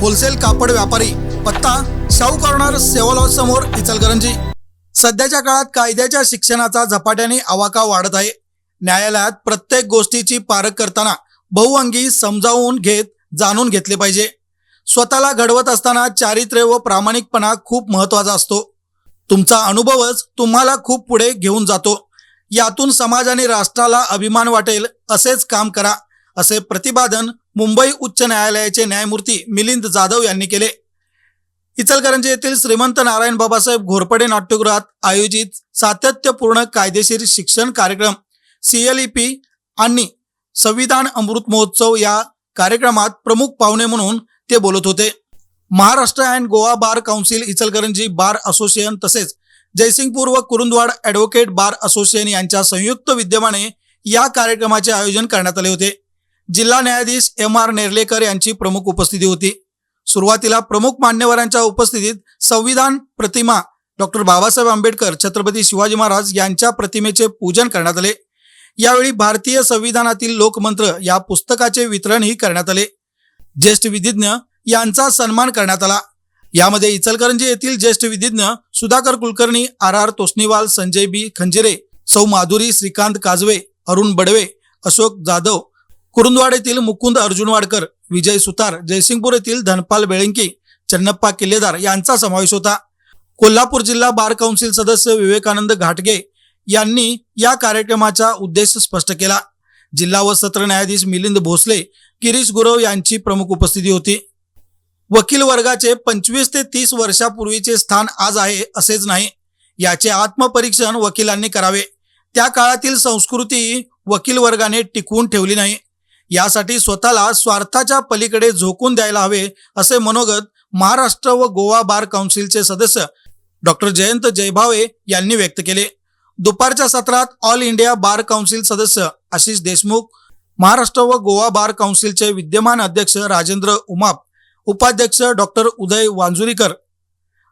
Wholesale कापड व्यापारी पत्ता शाहू कॉर्नर सेवा समोर इचलकरंजी. सध्याच्या काळात कायद्याच्या शिक्षणाचा झपाट्याने आवाका वाढत आहे. न्यायालयात प्रत्येक गोष्टीची पारख करताना बहुअंगी समजावून घेत जाणून घेतले पाहिजे. स्वतःला घडवत असताना चारित्र्य व प्रामाणिकपणा खूप महत्त्वाचा असतो. तुमचा अनुभवच तुम्हाला खूप पुढे घेऊन जातो. यातून समाज आणि राष्ट्राला अभिमान वाटेल असेच काम करा असे प्रतिपादन मुंबई उच्च न्यायालयाचे न्यायमूर्ती मिलिंद जाधव यांनी केले. इचलकरंजी येथील श्रीमंत नारायण बाबासाहेब घोरपडे नाट्यगृहात आयोजित सातत्यपूर्ण कायदेशीर शिक्षण कार्यक्रम सीएलईपी आणि संविधान अमृत महोत्सव या कार्यक्रमात प्रमुख पाहुणे म्हणून ते बोलत होते. Maharashtra and Goa bar council Ichalkaranji bar association तसेच जयसिंगपूर व कुरुंदवाड ॲडव्होकेट बार असोसिएशन यांच्या संयुक्त विद्यमाने या कार्यक्रमाचे आयोजन करण्यात आले होते. जिल्हा न्यायाधीश एम आर नेर्लेकर यांची प्रमुख उपस्थिती होती. सुरुवातीला प्रमुख मान्यवरांच्या उपस्थितीत संविधान प्रतिमा डॉक्टर बाबासाहेब आंबेडकर छत्रपती शिवाजी महाराज यांच्या प्रतिमेचे पूजन करण्यात आले. यावेळी भारतीय संविधानातील लोकमंत्र या पुस्तकाचे वितरणही करण्यात आले. ज्येष्ठ विधिज्ञ यांचा सन्मान करण्यात आला. यामध्ये इचलकरंजी येथील ज्येष्ठ विधिज्ञ Sudhakar Kulkarni R R Tosniwal Sanjay B Khanjire सौ माधुरी श्रीकांत काजवे अरुण बडवे अशोक जाधव कुरुंदवाड येथील मुकुंद अर्जुनवाडकर विजय सुतार जयसिंगपूर येथील धनपाल बेळंकी चन्नप्पा किल्लेदार यांचा समावेश होता. कोल्हापूर जिल्हा बार काउन्सिल सदस्य विवेकानंद घाटगे यांनी या कार्यक्रमाचा उद्देश स्पष्ट केला. जिल्हा व सत्र न्यायाधीश मिलिंद भोसले गिरीश गुरव यांची प्रमुख उपस्थिती होती. वकील वर्गाचे पंचवीस ते तीस वर्षापूर्वीचे स्थान आज आहे असेच नाही. याचे आत्मपरीक्षण वकिलांनी करावे. त्या काळातील संस्कृती वकील वर्गाने टिकवून ठेवली नाही. यासाठी स्वतःला स्वार्थाच्या पलीकडे झोकून द्यायला हवे असे मनोगत महाराष्ट्र व गोवा बार काउन्सिलचे सदस्य डॉक्टर जयंत जयभावे यांनी व्यक्त केले. दुपारच्या सत्रात ऑल इंडिया बार काउन्सिल सदस्य आशिष देशमुख महाराष्ट्र व गोवा बार काउन्सिलचे विद्यमान अध्यक्ष राजेंद्र उमाप उपाध्यक्ष doctor Uday Vanjurikar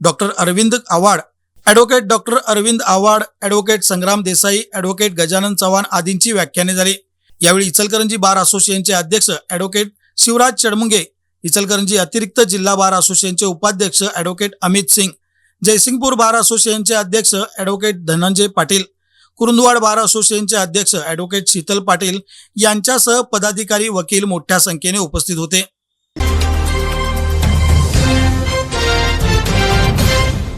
doctor Arvind Awhad advocate doctor Arvind Awhad advocate Sangram Desai advocate Gajanan Chavan आदींची व्याख्याने झाली. यावेळी इचलकरंजी बार असोसिएशनचे अध्यक्ष ॲडव्होकेट शिवराज चडमुंगे इचलकरंजी अतिरिक्त जिल्हा बार असोसिएशनचे उपाध्यक्ष ॲडव्होकेट अमित सिंग जयसिंगपूर बार असोसिएशनचे अध्यक्ष ॲडव्होकेट धनंजय पाटील कुरुंदवाड बार असोसिएशनचे अध्यक्ष ॲडव्होकेट शीतल पाटील यांच्यासह पदाधिकारी वकील मोठ्या संख्येने उपस्थित होते.